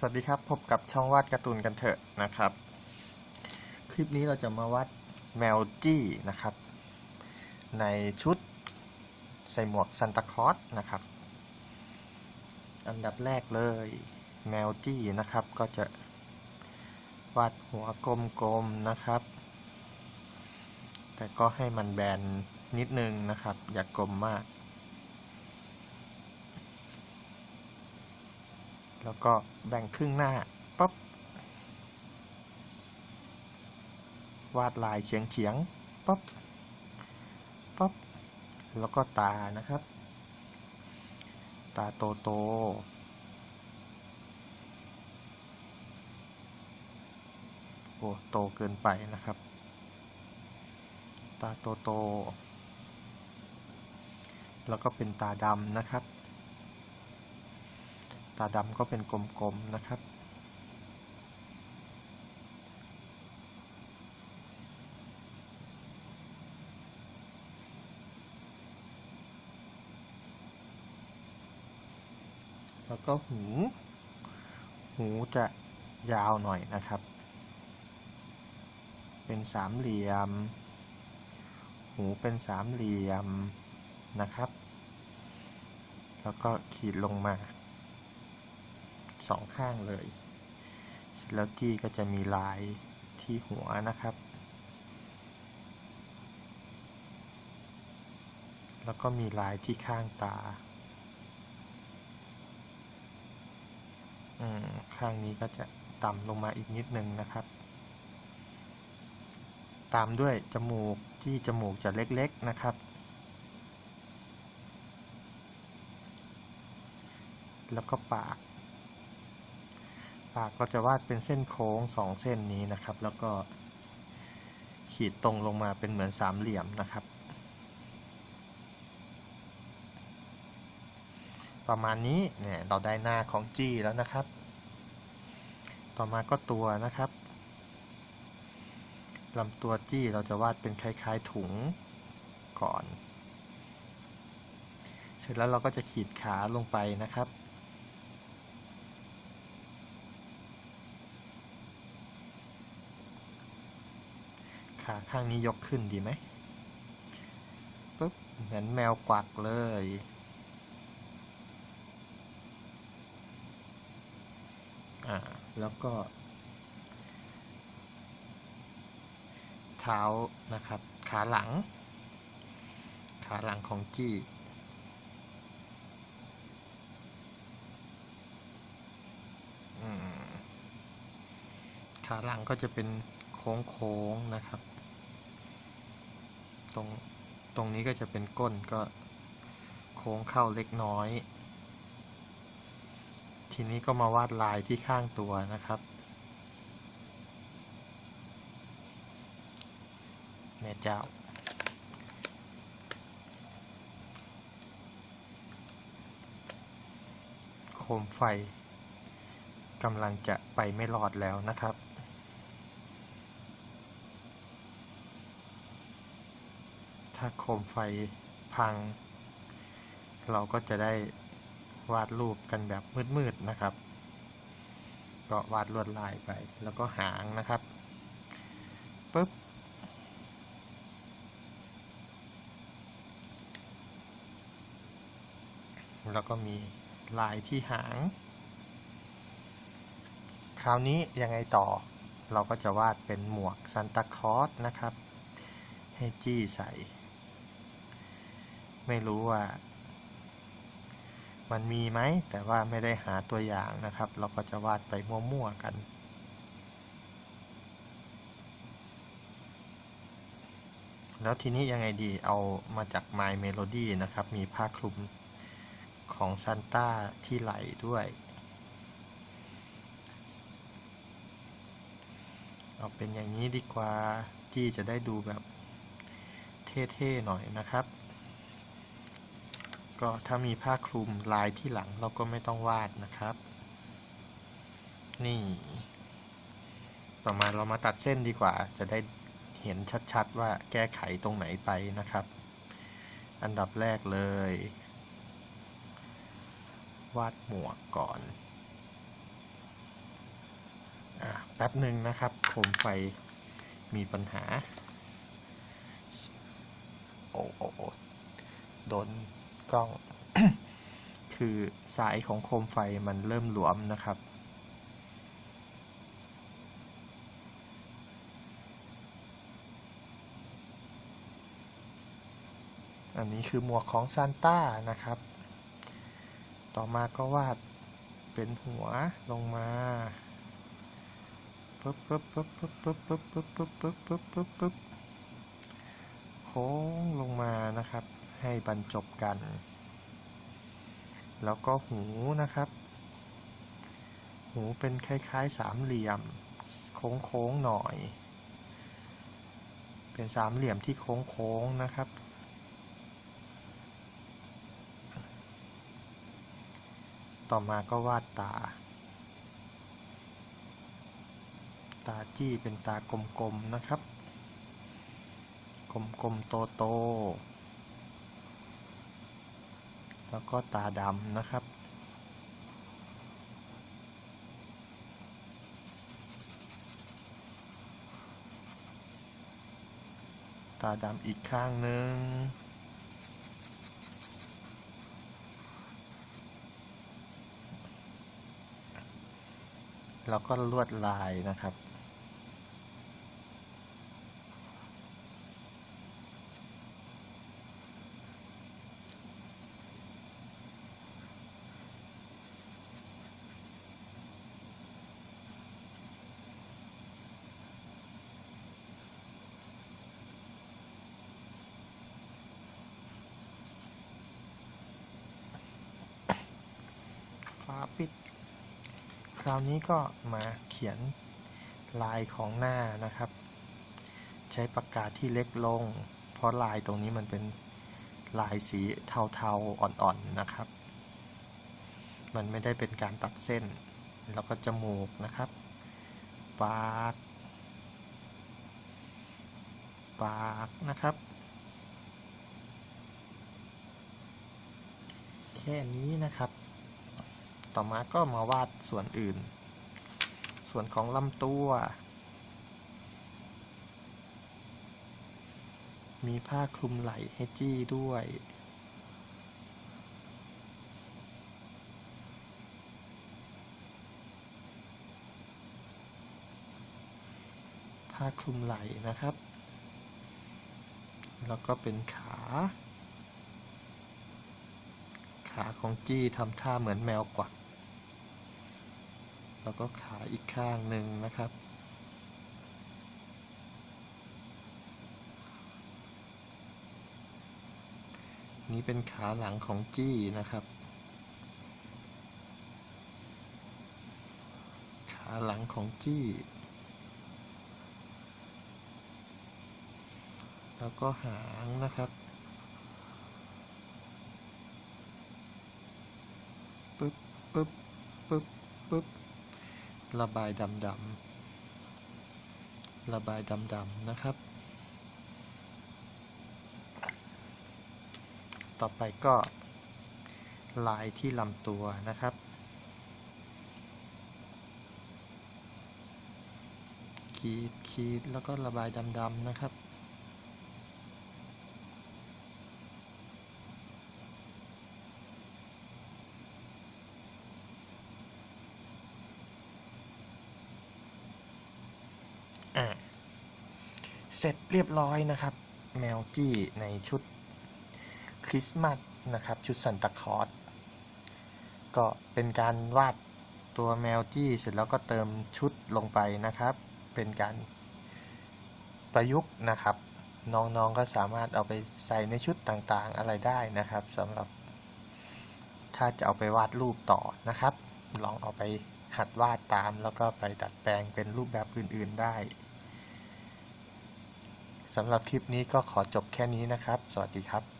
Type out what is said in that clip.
สวัสดีครับ พบกับช่องวาดการ์ตูนกันเถอะนะครับ คลิปนี้เราจะมาวาดแมวจี้นะครับ ในชุดใส่หมวกซันตาคอสนะครับ อันดับแรกเลยแมวจี้นะครับก็จะวาดหัวกลมๆนะครับ แต่ก็ให้มันแบนนิดนึงนะครับ อย่ากลมมาก แล้วก็แบ่งครึ่งหน้าปั๊บวาดลายเฉียงเฉียงๆปั๊บปั๊บแล้วก็ตานะครับ ตาโตโตโอ้โตเกินไปนะครับ ตาโตโต แล้วก็เป็นตาดำนะครับ ตาดำก็เป็นกลมๆนะครับ แล้วก็หู หูจะยาวหน่อยนะครับ เป็นสามเหลี่ยม หูเป็นสามเหลี่ยมนะครับ แล้วก็ขีดลงมา สองข้างเลยเสร็จแล้วจี้ก็จะมีลายที่หัวนะครับ แล้วก็มีลายที่ข้างตาข้างนี้ก็จะต่ำลงมาอีกนิดนึงนะครับ ตามด้วยจมูกที่จมูกจะเล็กๆนะครับ แล้วก็ปากากก็จะวาดเป็นเส้นโค้งสองเส้นนี้นะครับ แล้วก็ขีดตรงลงมาเป็นเหมือนสามเหลี่ยมนะครับ ประมาณนี้เนี่ยเราได้หน้าของจี้แล้วนะครับ ต่อมาก็ตัวนะครับลำตัวจี้เราจะวาดเป็นคล้ายๆถุงก่อน เสร็จแล้วเราก็จะขีดขาลงไปนะครับ ขาข้างนี้ยกขึ้นดีไหมปุ๊บเหมือนแมวกวักเลย อ่า แล้วก็ เท้านะครับ ขาหลัง ขาหลังของจี้ขาหลังก็จะเป็นโค้งๆนะครับ ตรงตรงนี้ก็จะเป็นก้นก็โค้งเข้าเล็กน้อย ทีนี้ก็มาวาดลายที่ข้างตัวนะครับแม่เจ้าโคมไฟกำลังจะไปไม่รอดแล้วนะครับ ถ้าโคมไฟพัง เราก็จะได้วาดรูปกันแบบมืดๆนะครับ ก็วาดลวดลายไปแล้วก็หางนะครับปุ๊บแล้วก็มีลายที่หาง คราวนี้ยังไงต่อ เราก็จะวาดเป็นหมวกซันตาคลอสนะครับ ให้จี้ใส่ ไม่รู้ว่า มันมีไหม แต่ว่าไม่ได้หาตัวอย่างนะครับ เราก็จะวาดไปมั่วๆกันแล้วทีนี้ยังไงดี เอามาจาก My Melody นะครับ มีผ้าคลุมของซันต้าที่ไหลด้วย เอาเป็นอย่างนี้ดีกว่าจี้จะได้ดูแบบเท่ ๆ หน่อยนะครับ ก็ถ้ามีผ้าคลุมลายที่หลังเราก็ไม่ต้องวาดนะครับ นี่ ต่อมาเรามาตัดเส้นดีกว่า จะได้เห็นชัดๆว่าแก้ไขตรงไหนไปนะครับ อันดับแรกเลย วาดหมวกก่อนอแป๊บหนึ่งนะครับโคมไฟมีปัญหา โอ้โอ้โอ้โดน กล้อง คือสายของโคมไฟมันเริ่มหลวมนะครับ อันนี้คือหมวกของซานต้านะครับ ต่อมาก็วาดเป็นหัวลงมาปึ๊บปึ๊บปึ๊บปึ๊บปึ๊บปึ๊บปึ๊บปึ๊บปึ๊บปึ๊บปึ๊บโค้งลงมานะครับ ให้บรรจบกัน แล้วก็หูนะครับ หูเป็นคล้ายๆสามเหลี่ยม โค้งๆหน่อย เป็นสามเหลี่ยมที่โค้งๆนะครับ ต่อมาก็วาดตา ตาจี้เป็นตากลมๆนะครับ กลมๆโตๆ แล้วก็ตาดำนะครับ ตาดำอีกข้างหนึ่งแล้วก็ลวดลายนะครับ ปิด คราวนี้ก็มาเขียนลายของหน้านะครับ ใช้ปากกาที่เล็กลง เพราะลายตรงนี้มันเป็นลายสีเทาๆอ่อนๆนะครับ มันไม่ได้เป็นการตัดเส้น แล้วก็จมูกนะครับปากปากนะครับ แค่นี้นะครับ ต่อมาก็มาวาดส่วนอื่น ส่วนของลำตัว มีผ้าคลุมไหล่ให้จี้ด้วย ผ้าคลุมไหล่นะครับ แล้วก็เป็นขาขาของจี้ทำท่าเหมือนแมวกวัก แล้วก็ขาอีกข้างหนึ่งนะครับ นี่เป็นขาหลังของจี้นะครับ ขาหลังของจี้ แล้วก็หางนะครับปึ๊บปึ๊บปึ๊บปึ๊บ ระบายดำดำระบายดำดำนะครับ ต่อไปก็ลายที่ลำตัวนะครับ ขีดขีดแล้วก็ระบายดำดำนะครับ เสร็จเรียบร้อยนะครับ แมวจี้ในชุดคริสต์มาสนะครับ ชุดซันตาคลอสก็เป็นการวาดตัวแมวจี้เสร็จแล้วก็เติมชุดลงไปนะครับ เป็นการประยุกต์นะครับ น้องๆก็สามารถเอาไปใส่ในชุดต่างๆอะไรได้นะครับสำหรับ ถ้าจะเอาไปวาดรูปต่อนะครับ ลองเอาไปหัดวาดตามแล้วก็ไปดัดแปลงเป็นรูปแบบอื่นๆได้ สำหรับคลิปนี้ก็ขอจบแค่นี้นะครับ สวัสดีครับ